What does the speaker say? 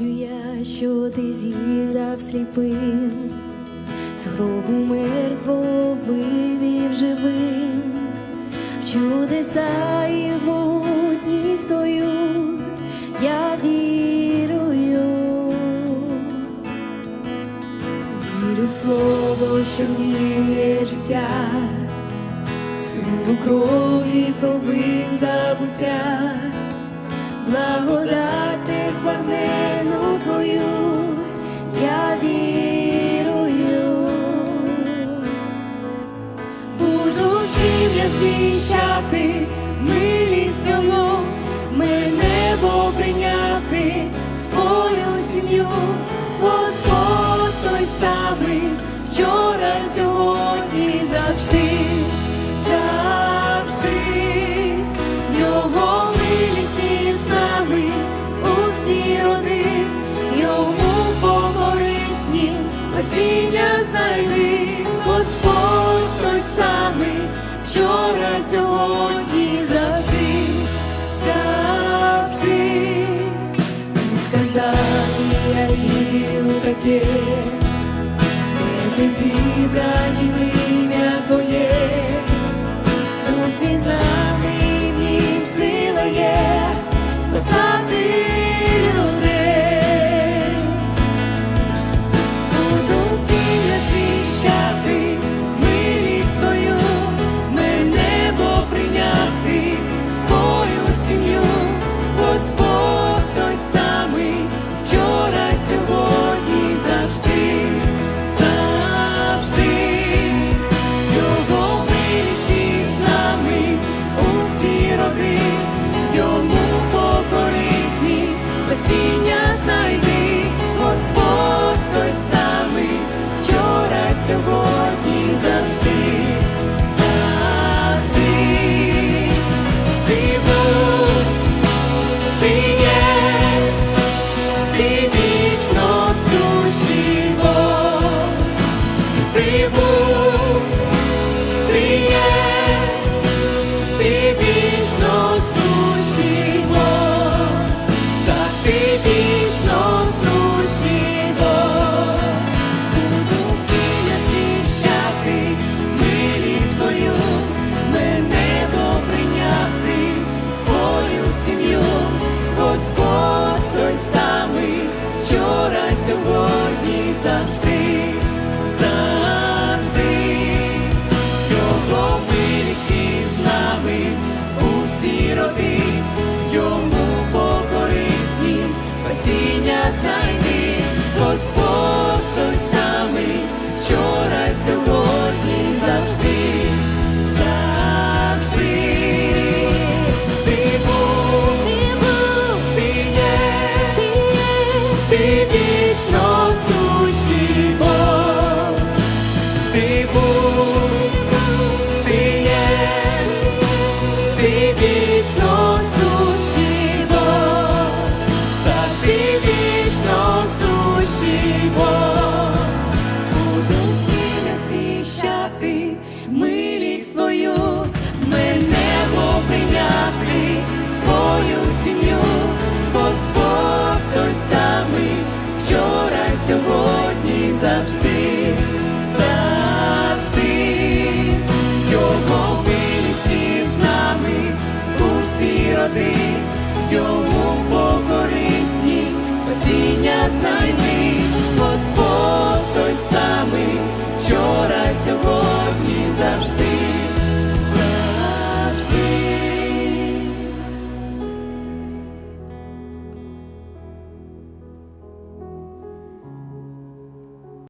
знаю я, що ти з'їдав сліпим, з гробу мертво вивів живим, в чудеса і в могутність стою, я вірую, вірю в слово, що в нім є життя, в силу крові провин забуття благодати збагнену твою, я вірую, буду всім я звіщати, милістю, мене Бо прийняти свою сім'ю, Господь той самий вчора сьогодні. спасіння знайди, Господь той самий, вчора сьогодні завжди, завжди сказав я вірю таке, не ти зібрав. be вчора, сьогодні завжди.